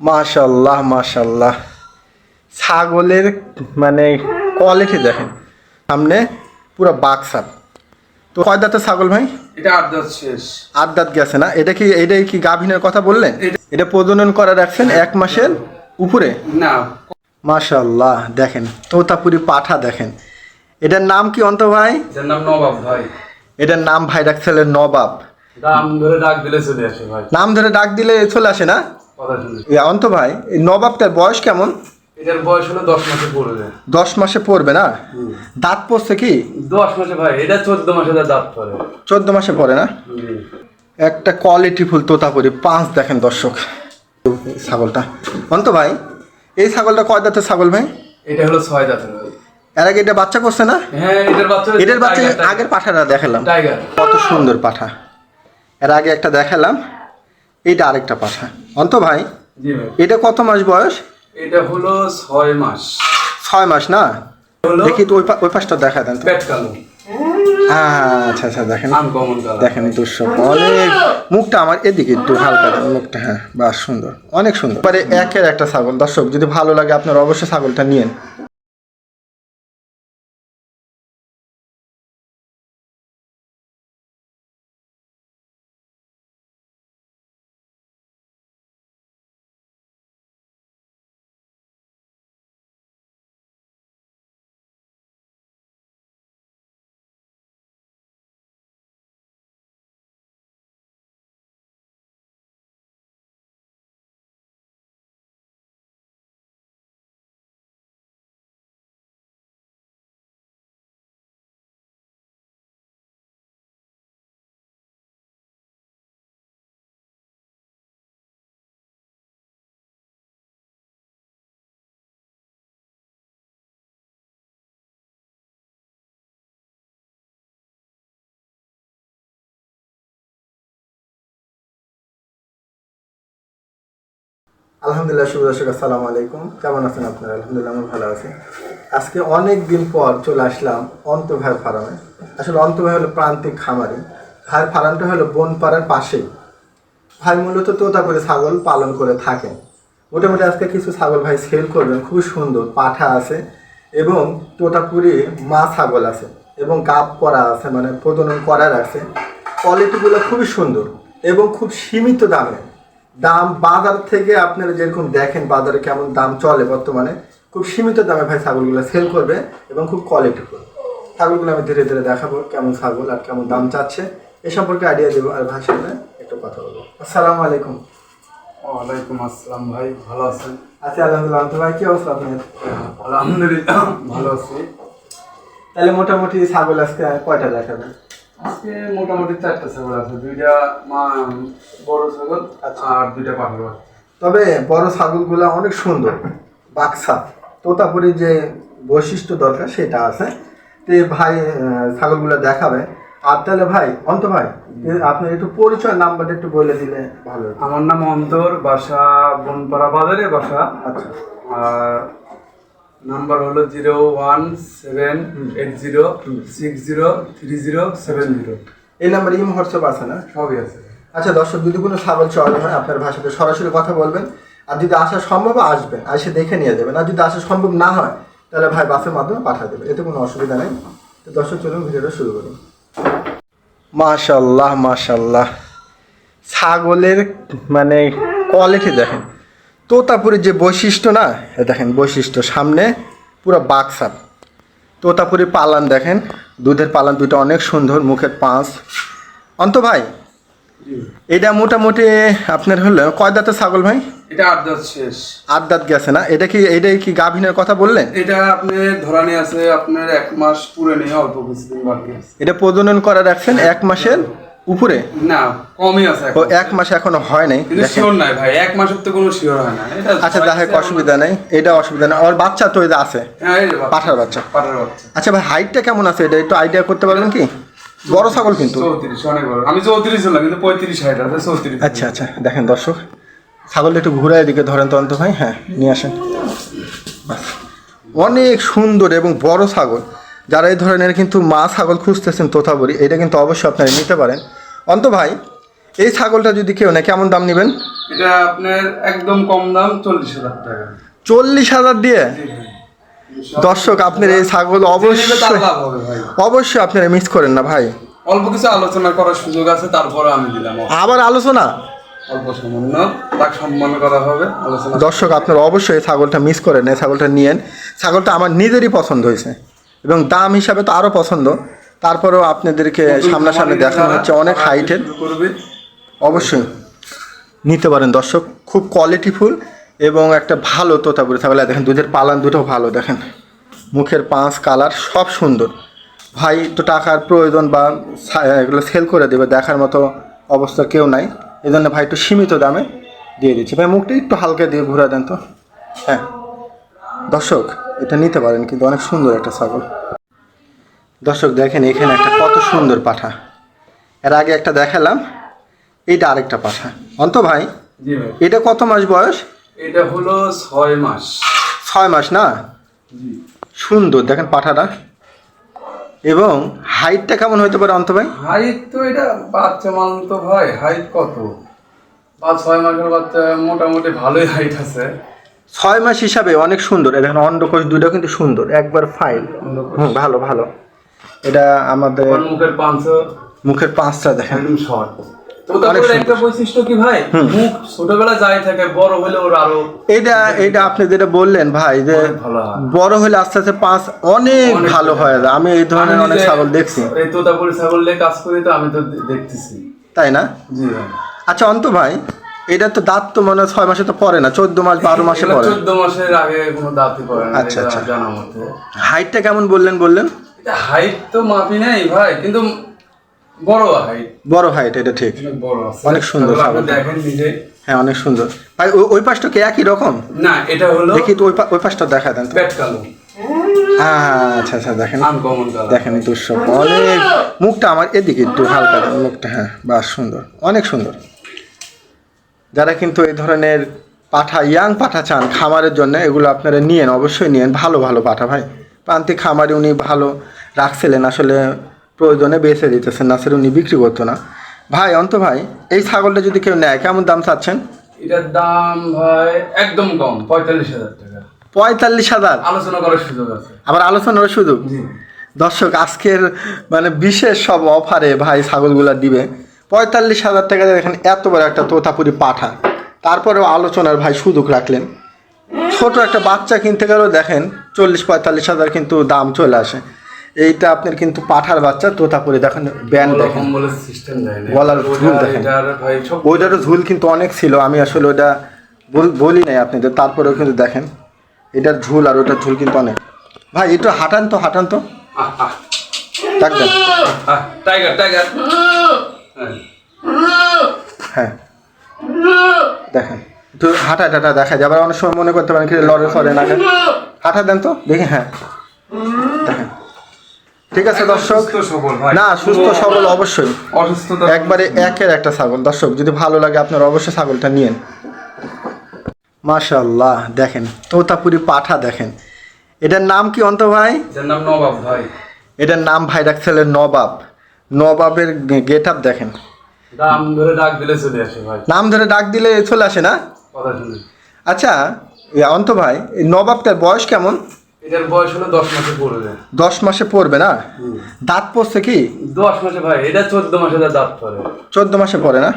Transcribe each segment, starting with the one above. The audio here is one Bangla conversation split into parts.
মাশাল্লাহ মাশাল্লাহ। ছাগলের মানে কোয়ালিটি দেখেন। সামনে পুরো বাক্সার তো কয় দাঁতের ছাগল ভাই? এটা আট দাঁত শেষ। আট দাঁত গেছে না? এটা কি এটাই কি গাভিনের কথা বললেন? এটা- প্রজনন করা রাখছেন এক মাসের উপরে? না। মাশাল্লাহ দেখেন। তোতাপুরি পাঠা দেখেন। এটার নাম কি অন্ত ভাই? নাম নবাব ভাই। এটার নাম ভাই রাখছিলেন নবাব। নাম ধরে ডাক দিলে চলে আসে ভাই। নাম ধরে ডাক দিলে চলে আসে না? অন্ত ভাই এই নবাবটার বয়স কেমন? এটার বয়স হলো দশ মাসে পড়বে। দশ মাসে পড়বে না? দাঁত পড়ছে কি? দশ মাসে ভাই এটা চোদ্দ মাসে দাঁত পরে চোদ্দ মাসে পড়ে না? একটা কোয়ালিটি ফুল তোতাপুরি পাঁচ দেখেন দর্শক। ছাগলটা। অন্ত ভাই এই ছাগলটা কয় দাঁতের ছাগল ভাই? এটা হলো ছয় দাঁতের এর আগে এটা বাচ্চা করছে না? হ্যাঁ এটার বাচ্চা এটার বাচ্চা আগের পাঠাটা দেখালাম। কত সুন্দর পাঠা। এর আগে একটা দেখালাম। এইটা আরেকটা পাঠা অন্ত ভাই এটা কত মাস বয়স? এটা হলো ছয় মাস। ছয় মাস না? দেখি তো ওই পাশটা দেখা দেন কালো। হ্যাঁ, আচ্ছা আচ্ছা দেখেন। দেখেন অনেক মুখটা আমার এদিকে একটু হালকা মুখটা হ্যাঁ বাস সুন্দর অনেক সুন্দর। পরে একের একটা ছাগল। দর্শক যদি ভালো লাগে আপনার অবশ্যই ছাগলটা নিয়েন। আলহামদুলিল্লাহ, শুভ দর্শক, আসসালামু আলাইকুম। কেমন আছেন আপনারা? আলহামদুলিল্লাহ আমি ভালো আছি। আজকে অনেক দিন পর চলে আসলাম অন্ত ফার্মে। আসলে অন্ত ভাই হলো প্রান্তিক খামারি। ভাইয়ের ফার্মটা হলো বনপাড়ার পাশেই। ভাই মূলত তোতাপুরি ছাগল পালন করে থাকেন। মোটামুটি আজকে কিছু ছাগল ভাই সেল করবেন। খুবই সুন্দর, পাঠা আছে এবং তোতাপুরি মা ছাগল আছে এবং গাপ করা আছে মানে প্রজনন করার আছে। কোয়ালিটিগুলো খুবই সুন্দর এবং খুব সীমিত দামে। দাম বাজার থেকে আপনারা যেরকম দেখেন বাজারে কেমন দাম চলে বর্তমানে খুব সীমিত দামে ভাই ছাগলগুলো সেল করবে এবং খুব কোয়ালিটিফুল ছাগলগুলো আমি ধীরে ধীরে দেখাবো কেমন ছাগল আর কেমন দাম চাচ্ছে। এ সম্পর্কে আইডিয়া দেবো আর ভাইয়ের সাথে একটু কথা বলব। আসসালামু আলাইকুম। ওয়ালাইকুম আসসালাম ভাই ভালো আছেন? আচ্ছা আলহামদুলিল্লাহ ভাই কি অবস্থা আপনার? আলহামদুলিল্লাহ ভালো আছি। তাহলে মোটামুটি ছাগল আজকে কয়টা দেখাবেন? আজকে মোটামুটি চারটা ছাগল আছে দুইটা মা বড় ছাগল আচ্ছা। আর দুইটা পাঠার তবে বড় ছাগলগুলো অনেক সুন্দর বাক্সা। তোতাপুরির যে বৈশিষ্ট্য দরকার সেটা আছে। তো ভাই ছাগলগুলো দেখাবে। আর তাহলে ভাই অন্ত ভাই আপনার একটু পরিচয় নাম্বারটা একটু বলে দিলে ভালো আমার নাম অন্তর বাসা বনপাড়া বাজারে বাসা। আচ্ছা। আর নাম্বার হলো zero one seven eight zero six zero three zero seven zero. এই নাম্বারে ইম হোয়াটসঅ্যাপ আছে না? সবই আছে। আচ্ছা দর্শক যদি কোনো ছাগল চলে হয় আপনার ভাষাতে সরাসরি কথা বলবেন। আর যদি আসা সম্ভব আসবেন। এসে দেখে নিয়ে যাবেন। আর যদি আসা সম্ভব না হয় তাহলে ভাই বাসের মাধ্যমে পাঠিয়ে দেবে এতে কোনো অসুবিধা নেই। তো দর্শক চলুন ভিডিওটা শুরু করুন মাশাল্লাহ মাশাল্লাহ। ছাগলের মানে কোয়ালিটি দেখেন। তোতাপুরির যে বৈশিষ্ট্য না দেখেন বৈশিষ্ট্য সামনে পুরো বাক্সার তোতাপুরি পালান দেখেন দুধের পালান দুটো অনেক সুন্দর মুখের পাঁচ। অন্ত ভাই এটা মোটামুটি আপনার হলো কয় দাঁতের ছাগল ভাই? এটা আট দাঁত শেষ। আট দাঁত গেছে না? এটা কি এটাই কি গাভিনের কথা বললেন? এটা আপনার ধরানি আছে আপনার এক মাস পুরে নেই অল্প কিছুদিন বাকি আছে। এটা প্রজনন করা রাখছেন এক মাসের? উপরে? না কমই আছে ও এক মাস এখনও হয় নাই? কিন্তু শিওর নাই ভাই এক মাসের তো কোনো শিওর হয় না। আচ্ছা ছয় অসুবিধা নেই এটা অসুবিধা নেই। আর বাচ্চা তো এটা আছে? হ্যাঁ। পাঠার বাচ্চা। পাঠার বাচ্চা। আচ্ছা ভাই হাইটটা কেমন আছে? এটা একটু আইডিয়া করতে পারবেন কি? বড় ছাগল কিন্তু। চৌত্রিশ অনেক বড়। আমি চৌত্রিশ হলাম কিন্তু পঁয়ত্রিশ হাইট আছে চৌত্রিশ। আচ্ছা আচ্ছা দেখেন দর্শক ছাগলটা একটু ঘুরে এদিকে ধরেন তো অন্ত ভাই। হ্যাঁ নিয়ে আসেন। অনেক সুন্দর এবং বড় ছাগল। যারা এই ধরনের কিন্তু মা ছাগল খুঁজতেছেন তোতাবরি এটা কিন্তু অবশ্যই আপনারা নিতে পারেন। অন্ত ভাই এই ছাগলটা যদি কেউ না কেমন দাম নেবেন? এটা আপনার একদম কম দাম চল্লিশ হাজার টাকা। চল্লিশ হাজার দিয়ে? দর্শক আপনার এই ছাগল অবশ্যই অবশ্যই আপনারা মিস করেন না ভাই। অল্প কিছু আলোচনা করার সুযোগ আছে তারপরে আমি দিলাম। আবার আলোচনা? অল্প সামান্য তাকে সম্মান করা হবে আলোচনা দর্শক আপনারা অবশ্যই এই ছাগলটা মিস করেন এই ছাগলটা নিয়েন। ছাগলটা আমার নিজেরই পছন্দ হয়েছে। এবং দাম হিসাবে তো আরও পছন্দ। তারপরেও আপনাদেরকে সামনাসামনি দেখানো হচ্ছে অনেক হাইটের অবশ্যই। নিতে পারেন দর্শক খুব কোয়ালিটিফুল এবং একটা ভালো তোতাপুরি। ছাগল দেখেন দুধের পালান দুটো ভালো দেখেন। মুখের পাঁচ কালার সব সুন্দর। ভাই তো টাকার প্রয়োজন বা এগুলো সেল করে দেবে দেখার মতো অবস্থা কেউ নাই। এই জন্য ভাই একটু সীমিত দামে দিয়ে দিচ্ছি। ভাই মুখটা একটু হালকা দিয়ে ঘুরা দেন তো। হ্যাঁ। দর্শক এটা নিতে পারেন কিন্তু অনেক সুন্দর একটা ছাগল। দর্শক দেখেন এখানে একটা কত সুন্দর পাঠা। এর আগে একটা দেখালাম এইটা আরেকটা পাঠা। অন্ত ভাই ভাই। এটা কত মাস বয়স? এটা হলো ছয় মাস। ছয় মাস না? সুন্দর দেখেন পাঠাটা। এবং হাইটটা কেমন হতে পারে অন্ত ভাই? হাইট তো এটা বাচ্চা মান তো ভাই হাইট কত? পাঁচ ছয় মাসের বাচ্চা মোটামুটি ভালোই হাইট আছে। ছয় মাস হিসাবে অনেক সুন্দর। দেখেন অন্ডকোষ দুটো কিন্তু সুন্দর একবার ফাইল ভালো ভালো। এটা আমাদের মুখের পাঁচশো মুখের পাঁচটা দেখেন। একদম শর্ট। তো অনেক তারপরে সুন্দর। একটা বৈশিষ্ট্য কি ভাই? মুখ ছোটবেলা যাই থাকে বড় হলে ওর আরও এইটা এইটা আপনি যেটা বললেন ভাই যে অনেক ভালো বড় হলে আস্তে আস্তে পাঁচ অনেক অনেক ভালো ভালো। আমি এই ধরনের অনেক ছাগল দেখছি। এই তোতাপুরি ছাগল নিয়ে কাজ করি তো আমি তো দেখতেছি। তাই না? জি ভাই। আচ্ছা অন্ত ভাই এটা তো দাঁত তো মনে হয় ছয় মাসে তো পড়ে না চোদ্দ মাস বারো মাসে পড়ে? চোদ্দ মাসের আগে কোনো দাঁতই পড়ে না আচ্ছা, আচ্ছা। হাইটটা কেমন বললেন বললেন? এটা হাইট তো মাপি নাই ভাই কিন্তু বড় হাইট বড় হাইট এটা ঠিক। অনেক বড় আছে। অনেক সুন্দর আপনি দেখেন নিজে। হ্যাঁ অনেক সুন্দর। ভাই ওই- পাশটা কি একই রকম? না এটা হলো দেখি তো ওই পাশটা দেখা দেন পেট কালো। হ্যাঁ, আচ্ছা আচ্ছা দেখেন। দেখেন দর্শক অনেক মুখটা আমার এদিকে একটু হালকা মুখটা হ্যাঁ বাস সুন্দর। অনেক সুন্দর। যারা কিন্তু এই ধরনের পাঠা ইয়াং পাঠা চান খামারের জন্য এগুলো আপনারা নিয়েন অবশ্যই নিয়েন। ভালো ভালো পাঠা ভাই। প্রান্তিক খামারে উনি ভালো রাখছিলেন আসলে প্রয়োজনে বেছে দিতেছেন না সেটা উনি বিক্রি করতো না। ভাই অন্ত ভাই এই ছাগলটা যদি কেউ নেয় কেমন দাম চাচ্ছেন? এটার দাম ভাই একদম কম পঁয়তাল্লিশ হাজার টাকা। পঁয়তাল্লিশ হাজার? আলোচনা করার সুযোগ আছে। আবার আলোচনার সুযোগ? দর্শক আজকের মানে বিশেষ সব অফারে ভাই ছাগলগুলা দিবে। পঁয়তাল্লিশ হাজার টাকা দেখেন এত বড় একটা তোতাপুরি পাঠা। তারপরেও আলোচনার ভাই সুযোগ রাখলেন। ছোট একটা বাচ্চা কিনতে গেলেও দেখেন চল্লিশ পঁয়তাল্লিশ হাজার কিন্তু দাম চলে আসে। এইটা আপনার কিন্তু পাঠার বাচ্চা তোতাপুরি দেখেন ব্যান্ড দেখেন। গলার ঝুল দেখেন। ওইটারও ঝুল কিন্তু অনেক ছিল আমি আসলে ওটা বল- নাই আপনাদের তারপরেও কিন্তু দেখেন। এটার ঝুল আর ওটার ঝুল কিন্তু অনেক। ভাই একটু হাঁটান তো হাঁটান তো। টাইগার টাইগার হ্যাঁ। হ্যাঁ। দেখেন। একটু হাঁটা টাটা দেখা যায়। আবার অনেক সময় মনে করতে পারেন কি লড়ে ফরে না। হাঁটা দেন তো দেখি হ্যাঁ। দেখেন। ঠিক আছে দর্শক। না সুস্থ সবল অবশ্যই। অসুস্থতা একবারে একের একটা ছাগল। দর্শক যদি ভালো লাগে আপনার অবশ্যই ছাগলটা নিয়েন। মাশাল্লাহ দেখেন তোতাপুরি পাঠা দেখেন। এটার নাম কি অন্ত ভাই? নাম নবাব ভাই। এটার নাম ভাই রাখছিলেন নবাব। নবাবের গেট আপ দেখেন। দাম ধরে ডাক দিলে চলে আসে ভাই। নাম ধরে ডাক দিলে চলে আসে না? কথা শুনে। আচ্ছা অন্ত ভাই এই নবাবটার বয়স কেমন? এটার বয়স হলো দশ মাসে পড়বে। দশ মাসে পড়বে না? দাঁত পড়ছে কি? দশ মাসে ভাই এটা চোদ্দ মাসে দাঁত পরে চোদ্দ মাসে পড়ে না?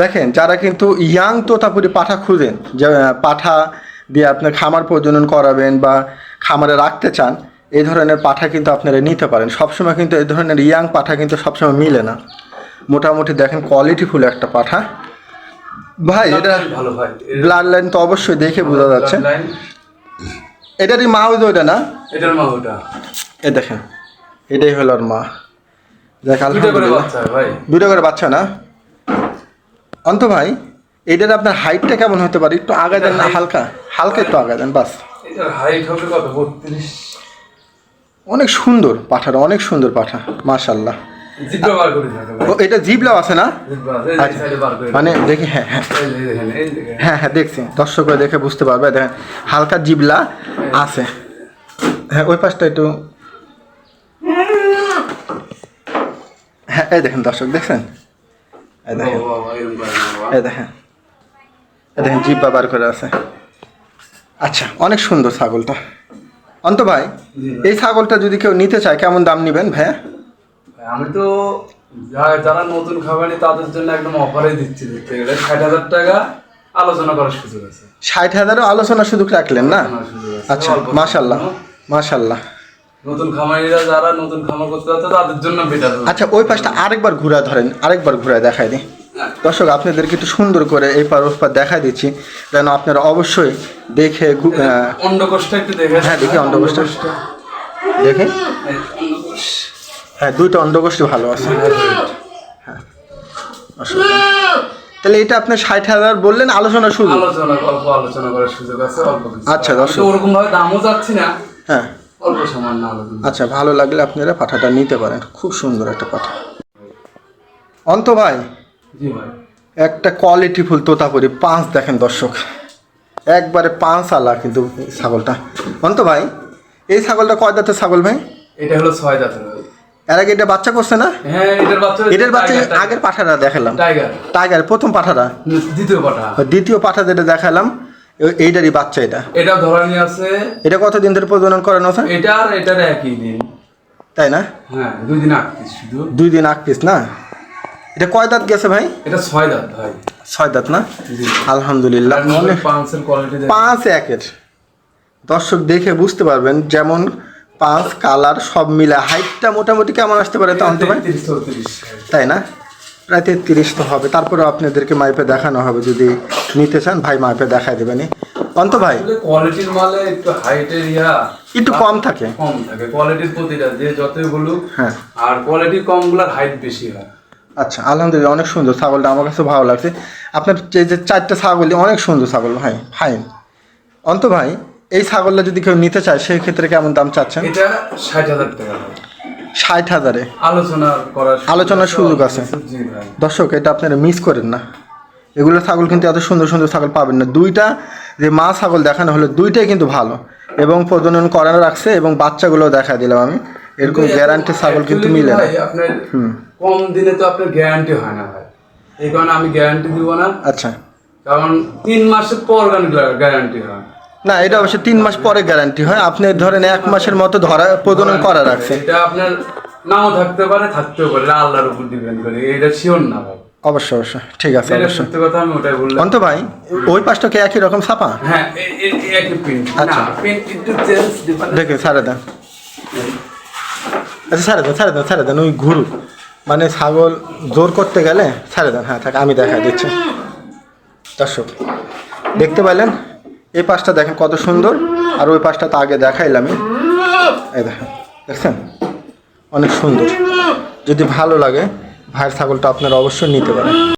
দেখেন যারা কিন্তু ইয়াং তোতাপুরি পাঠা খুঁজেন যে পাঠা দিয়ে আপনার খামার প্রজনন করাবেন বা খামারে রাখতে চান এই ধরনের পাঠা কিন্তু আপনারা নিতে পারেন। সবসময় কিন্তু এই ধরনের ইয়াং পাঠা কিন্তু সবসময় মিলে না। মোটামুটি দেখেন কোয়ালিটিফুল একটা পাঠা। ভাই এটা ভালো ভাই ব্লাড লাইন তো অবশ্যই দেখে বোঝা যাচ্ছে। এটারই মা যে ওইটা না? এটার মা ওটা। এ দেখেন এটাই হলো ওর মা। দেখ দুটো করে বাচ্চা না? অন্ত ভাই এটার আপনার হাইটটা কেমন হতে পারে? একটু আগা দেন না হালকা। হালকা একটু আগা দেন বাস। এটার হাইট হবে কত? বত্রিশ। অনেক সুন্দর পাঠাটা অনেক সুন্দর পাঠা মাশাল্লাহ এটা জিবলাও আছে না? আচ্ছা। মানে দেখি হ্যাঁ হ্যাঁ। হ্যাঁ হ্যাঁ দেখছি। দর্শকরা দেখে বুঝতে পারবে। দেখেন হালকা জিবলা আছে। হ্যাঁ ওই পাশটা একটু হ্যাঁ এই দেখেন দর্শক দেখছেন? এই দেখেন। এই দেখেন। এই দেখেন জিব্বা বার করে আছে। আচ্ছা অনেক সুন্দর ছাগলটা। অন্ত ভাই। এই ছাগলটা যদি কেউ নিতে চায় কেমন দাম নেবেন ভাইয়া? আমি তো যারা নতুন খাবারই তাদের জন্য একদম অফারে দিচ্ছি দেখতে গেলে ষাট হাজার টাকা আলোচনা করার সুযোগ আছে। ষাট হাজারও আলোচনা শুধু রাখলেন না? সুযোগ। আচ্ছা মাশাল্লাহ মাশাল্লাহ নতুন খামারিরা যারা নতুন খামার করতে যাচ্ছে তাদের জন্য বেটার আচ্ছা ওই পাশটা আরেকবার ঘুরা ধরেন আরেকবার ঘুরায় দেখাই দিই। দর্শক আপনাদেরকে একটু সুন্দর করে এই পার ওই পার দেখাই দিচ্ছি যেন আপনারা অবশ্যই দেখে অন্ডকোষটা একটু দেখে হ্যাঁ, দেখি অন্ডকোষটা। দেখে। হ্যাঁ দুইটা অন্ডকোষ্ঠী ভালো আছে। হ্যাঁ। অসুবিধা তাহলে এটা আপনি ষাট হাজার বললেন আলোচনা শুরু। আলোচনা অল্প আলোচনা করার সুযোগ আছে অল্প আচ্ছা, দর্শক। ওরকম ভাবে দামও যাচ্ছি না। হ্যাঁ। অল্প সামান্য আলোচনা। আচ্ছা ভালো লাগলে আপনারা পাঠাটা নিতে পারেন। খুব সুন্দর একটা পাঠা। অন্ত ভাই। জি ভাই। একটা কোয়ালিটি ফুল তোতা তোতাপুরি পাঁচ দেখেন দর্শক। একবারে পাঁচ আলা কিন্তু ছাগলটা। অন্ত ভাই এই ছাগলটা কয় দাঁতের ছাগল ভাই? এটা হলো ছয় ভাই এর আগে এটা বাচ্চা করছে না? হ্যাঁ এটার বাচ্চা এটার বাচ্চা আগের পাঠাটা দেখালাম। টাইগার টাইগার প্রথম পাঠাটা। দ্বিতীয় পাঠা। দ্বিতীয় পাঠা যেটা দেখালাম এইটারই বাচ্চা এটা। এটা ধরানি আছে। এটা কতদিন ধরে প্রজনন করানো আছে? এটা আর এটার একই দিন। তাই না? হ্যাঁ দুই দিন আটত্রিশ শুধু। দুই দিন আগ পিস না? এটা কয় দাঁত গেছে ভাই? এটা ছয় দাঁত ভাই। ছয় দাঁত না? আলহামদুলিল্লাহ। পাঁচের কোয়ালিটি পাঁচ একের। দর্শক দেখে বুঝতে পারবেন যেমন পাঁচ কালার সব মিলে। হাইটটা মোটামুটি কেমন আসতে পারে তো অন্ত ভাই তাই না? প্রায় তেত্রিশ তো হবে। তারপরে আপনাদেরকে মাইপে দেখানো হবে যদি নিতে চান। ভাই মাইপে দেখাই দেবেন অন্ত ভাই। কোয়ালিটির মালে একটু হাইটের ইয়া একটু কম থাকে। কম থাকে। কোয়ালিটির প্রতিটা যে যতই বলুক। হ্যাঁ। আর কোয়ালিটি কমগুলোর হাইট বেশি হয়। আচ্ছা আলহামদুলিল্লাহ অনেক সুন্দর ছাগলটা আমার কাছে ভালো লাগছে। আপনার যে যে চারটা ছাগলই অনেক সুন্দর ছাগল ভাই। ফাইন। অন্ত ভাই এই ছাগলটা যদি কেউ নিতে চায় সেই ক্ষেত্রে কেমন দাম চাচ্ছেন? এটা ষাট হাজার টাকা। ভাই ষাট হাজারে? আলোচনা করার আলোচনার সুযোগ আছে। দর্শক এটা আপনারা মিস করেন না। এগুলো ছাগল কিন্তু এত সুন্দর সুন্দর ছাগল পাবেন না। দুইটা যে মা ছাগল দেখানো হলো দুইটাই কিন্তু ভালো। এবং প্রজনন করানো রাখছে এবং বাচ্চাগুলো দেখা দিলাম আমি। এরকম গ্যারান্টি ছাগল কিন্তু মিলে না। কম দিনে তো আপনার গ্যারান্টি হয় না ভাই। এই কারণে আমি গ্যারান্টি দিব না। আচ্ছা। কারণ তিন মাসের পর গ্যারান্টি হয়। না এটা অবশ্য তিন মাস পরে গ্যারান্টি হয়। আপনি ধরেন এক মাসের মতো ধরা প্রজনন করা রাখছে এটা আপনার নাও থাকতে পারে থাকতেও পারে আল্লাহর উপর ডিপেন্ড করে। এটা শিওর না ভাই। অবশ্যই অবশ্যই। ঠিক আছে অবশ্যই। সত্যি কথা আমি ওটাই বললাম। অন্ত ভাই ওই পাশটা কি একই রকম ছাপা? হ্যাঁ একই প্রিন্ট আচ্ছা। প্রিন্ট একটু চেঞ্জ দেখে ছাড়ে দেন। আচ্ছা ছাড়ে দেন ছাড়ে দেন ছাড়ে দেন ওই ঘুরু। মানে ছাগল জোর করতে গেলে ছাড়ে দেন। হ্যাঁ থাক আমি দেখা দিচ্ছি। দর্শক দেখতে পাইলেন? এই পাশটা দেখেন কত সুন্দর, আর ওই পাশটা তো আগে দেখাইলামই এই দেখেন, দেখছেন? অনেক সুন্দর। যদি ভালো লাগে, ভাইয়ের ছাগলটা আপনারা অবশ্যই নিতে পারেন।